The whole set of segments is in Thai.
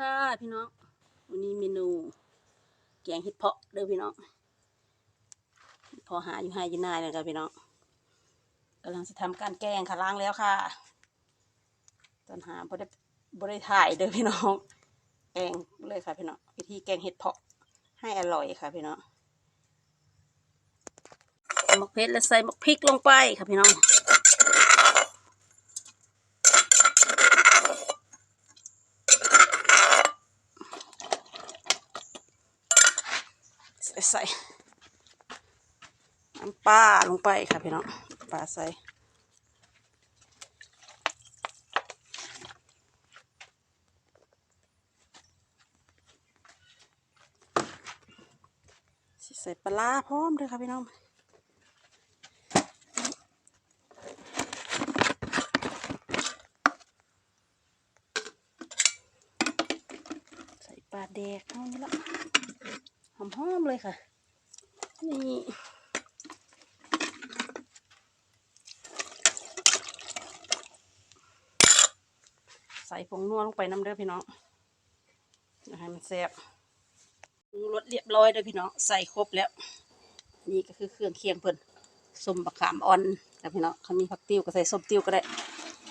ค่ะพี่น้อง วันนี้เมนู แกงเห็ดเพาะเด้อพี่น้อง พอหาอยู่ให้ยินนายเลยค่ะพี่น้องกำลังจะทำการแกงค่ะล้างแล้วค่ะ ตอนหาบ่ได้บ่ได้ถ่ายเด้อพี่น้อง แกงเลยค่ะพี่น้อง วิธีแกงเห็ดเพาะให้อร่อยค่ะพี่น้องหมกเพชรและใส่หมกพริกลงไปค่ะพี่น้อง ใส่น้ำปลาลงไปค่ะพี่น้องปลาใส่ใส่ปลาพร้อมด้วยค่ะพี่น้องใส่ปลาแดกเท่านี้ละ เลยค่ะ นี่ใส่ผงนัวลงไปน้ำเด้อพี่น้องนะให้มันแซ่บปรุงรสเรียบร้อยเด้อพี่น้อง ใส่ครบแล้ว นี่ก็คือเครื่องเคียงเพิ่นส้มบะขามอ่อนนะพี่น้องเขามีผักติ้วก็ใส่ส้มติ้วก็ได้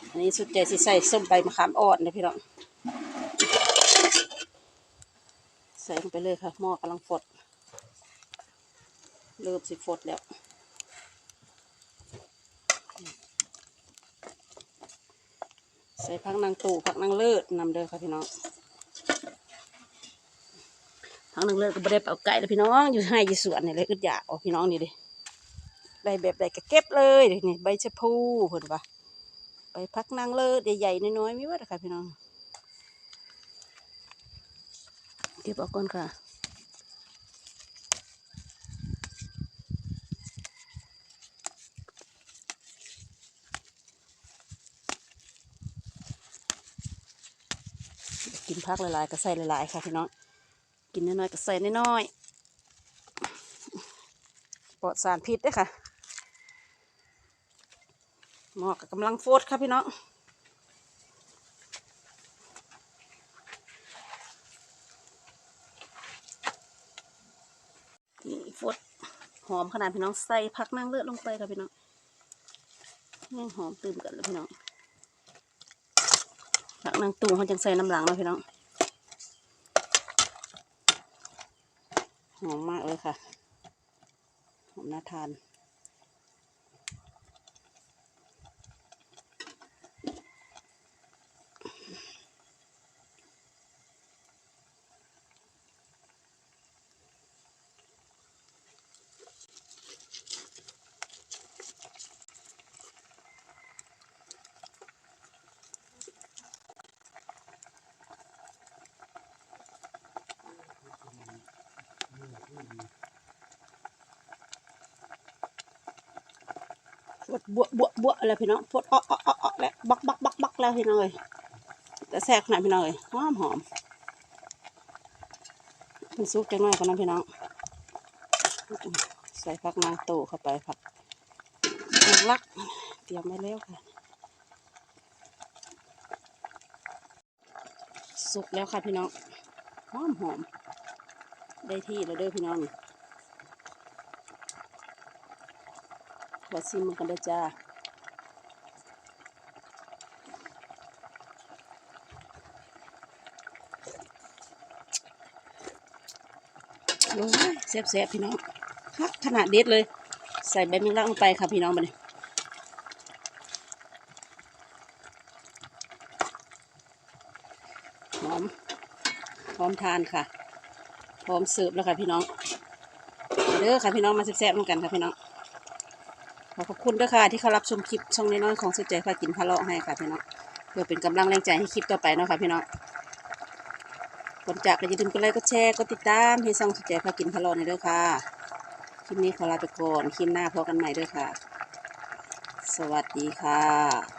อันนี้สุดใจสิใส่ส้มใบมะขามอ่อนนะพี่น้อง ใส่ลงไปเลยค่ะหม้อกำลังฟด เริ่มสิฟดแล้วใส่ผักนางตู่ผักนางเลิศนำเด้อค่ะพี่น้องผักนางเลิศก็บ่ได้เป่าไก่แล้วพี่น้องอยู่ให้อยู่สวนนี่เลยก็อยากเอาพี่น้องนี่ดิได้แบบใดก็เก็บเลยนี่ใบชะพูเพิ่นว่าใบผักนางเลิศใหญ่ๆน้อยๆมีว่าค่ะพี่น้องเก็บออกก่อนค่ะ กินพักหลายๆก็ใส่หลายๆค่ะพี่น้องกินน้อยๆก็ใส่น้อยๆปลอดสารพิษด้วยค่ะหมอกกำลังโฟดค่ะพี่น้องนี่ฟดหอมขนาดพี่น้องใส่ผักนางเลือดลงไปค่ะพี่น้องแห้งหอมตื่มกันเลยพี่น้อง ผักนางตู่เขาจังใส่น้ำหลังเนาะพี่น้องหอมมากเลยค่ะ หอมน่าทาน ฟดบวบวบวอะไรพี่น้องฟดอ้ออ้ออ้ออ้อแล้วบักบักบักบักแล้วพี่น้องเลยแต่แซ่บขนาดพี่น้องเลยหอมหอมมันซุกจังหน่อยก่อนนะพี่น้อง ใส่ผักนางตู่เข้าไปผักนางลัก เตรียมไว้แล้วค่ะสุกแล้วค่ะพี่น้องหอมหอมได้ที่แล้วเด้อพี่น้อง ขอซิมมันกันเด้จ้าโอ้ยแซ่บๆพี่น้องคักขนาดเด็ดเลย ใส่ใบแมงลักลงไปค่ะพี่น้องมาเนี่ยหอมพร้อมทานค่ะ พร้อมเสิร์ฟแล้วค่ะพี่น้องเด้อค่ะพี่น้องมาแซ่บๆเหมือนกันค่ะพี่น้อง ขอขอบคุณด้วยค่ะที่เขารับชมคลิปช่องน้อยๆของสุดใจพากินพะเลาะให้ค่ะพี่น้องเพื่อเป็นกำลังแรงใจให้คลิปต่อไปเนาะค่ะพี่น้องก่อนจากก็อย่าลืมกดไลค์กดแชร์กดติดตามให้ช่องสุดใจพากินพะเลาะในด้วยค่ะคลิปนี้ขอลาไปก่อนคลิปหน้าพบกันใหม่ด้วยค่ะ สวัสดีค่ะ